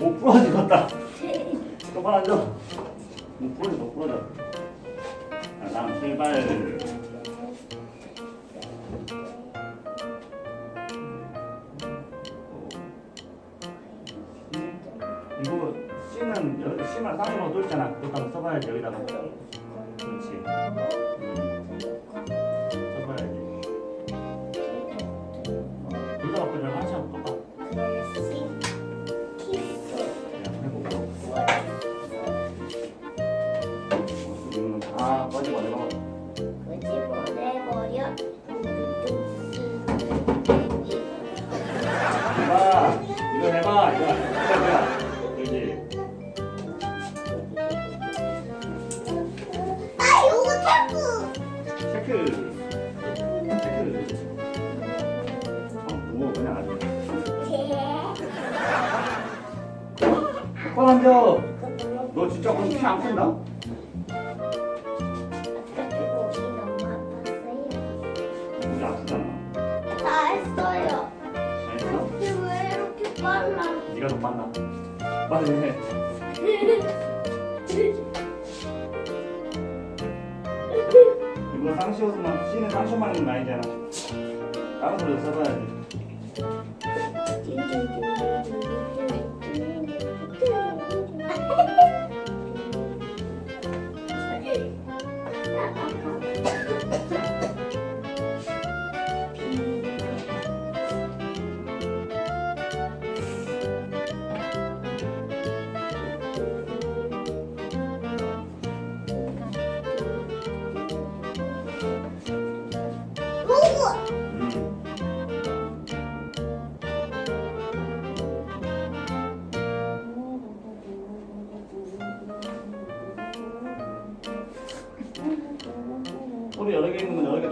못 부러지겠다. 똑바로 앉아. 못 부러져, 못 부러져. 자, 다음 출발. 이거 C는 여기 C만 쌍으로 또 있잖아. 그것도 써봐야지 여기다가. 그렇지. 써 이거는 다 꺼지고 내가 해봐. 이거 해봐. 이거 해봐. 그렇지. 체크. 체크. 어, 뭐 그냥 안 돼. 똑바로 앉아. 너 진짜 그럼 피안 푼다? 했어요. 알겠어? 근데 왜 이렇게 빨라? 네가 더 빨라. 빨리 해. 이거 쌍시옷만 C는 쌍시옷만 있는 거 아니잖아. 다른 걸로 써봐야지.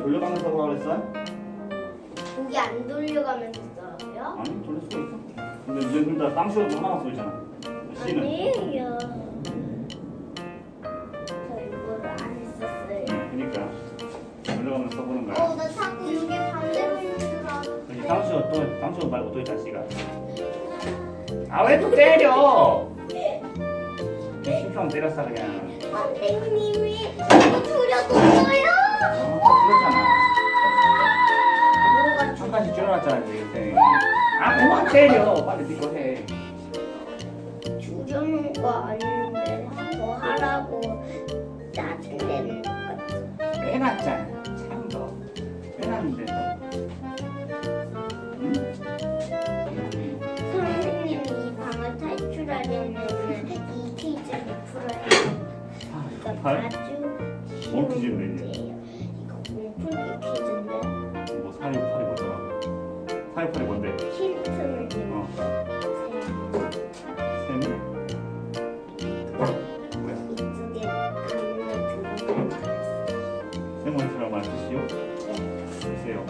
돌려가면서 하고 그랬어? 고기 안 돌려가면서 써요? 아니 돌릴 수가 있어. 근데 이제 둘다 쌍시옷 하나만 써 있잖아. C는. 아니에요. 저 이거를 안 했었어요. 그러니까 돌려가면서 써보는 거야. 어, 나 자꾸 이게 반대로 있는 줄 알았어. 여기 쌍시옷 또 쌍시옷 말고 또 있다 C가. 아 왜 또 때려? 심평 때렸어 그냥. 선생님이 줄여줬어요. 아, 그렇잖아. 뭐가 한 칸씩 줄여놨잖아 지금. 아 그만 때려. 빨리 네거 해. 줄여놓은 거 아닌데 뭐 하라고 짜증내는 것 같아. 빼놨잖아. 참 너. 빼놨는데. 선생님이 이 방을 탈출하려면 이 퀴즈를 풀어야 돼. 이거 발? 아주 뭘 쉬운 문제예요. 사육 팔이 뭔데? 힌트를 어. 세. 셈? 뭐야? 이쪽에 가문에 들어갈 수 셈원처럼 말씀이시오? 있어요. 글쎄요.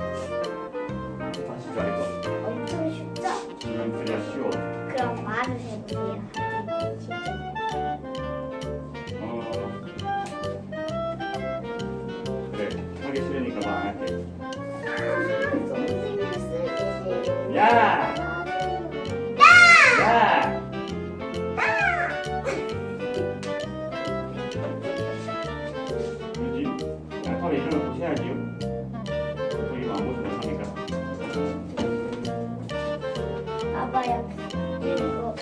다시 잘해봐. 엄청 쉽죠? 음, 그냥 쉬워. 그럼 말을 해보세요. 하기 퀴즈. 어. 그래. 하기 싫으니까 말 안 할게. 봐봐요. 이거.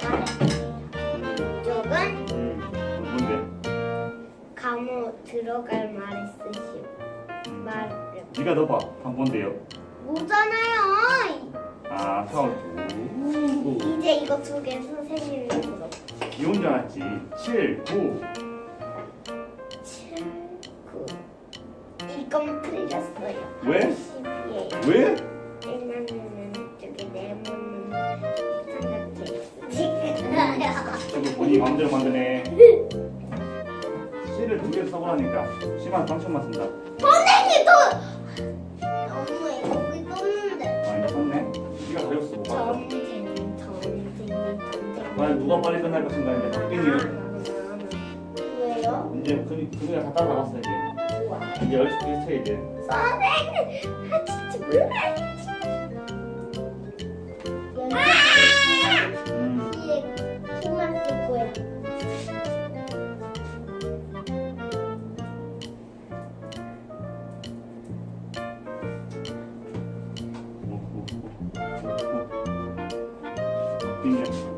음, 이쪽은 음, 뭔데? 감호 들어갈 말을 쓰시오. 말을. 네가 넣어봐. 한 뭔데요? 뭐잖아요. 아, 처음. 오. 이제 이거 두 개 선생님이 물어. 기온 줄 알았지. 7, 9. 7, 9. 이건 틀렸어요. 왜? 10이에요. 왜? 왜냐면은 이쪽에 네모는 저거 본인이 마음대로 만드네. C를 두 개를 써보라니까. C만 상처만 쓴다. 선생님 또! 너무 여기 떴는데. 아, 이거 썼네. 네가 가렸어. 못 전쟁, 전쟁. 과연 누가 빨리 끝날 것인가 했는데 박빙이를. 왜요? 이제 그, 그녀가 다 따라잡았어, 이제. 우와. 이제 열심히 비슷해, 이제. 선생님! 아 진짜 몰라. opinion.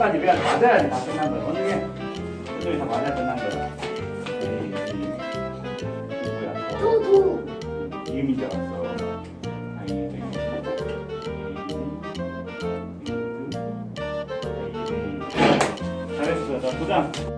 도전까지 내가 맞아야지 다 끝난 거야. 어느 게 도전이 다 맞아야 끝난 거야. 에이, 이 누구야? 도도. 아이, 에이, 에이, 에이, 에이. 잘했어. 자, 도전.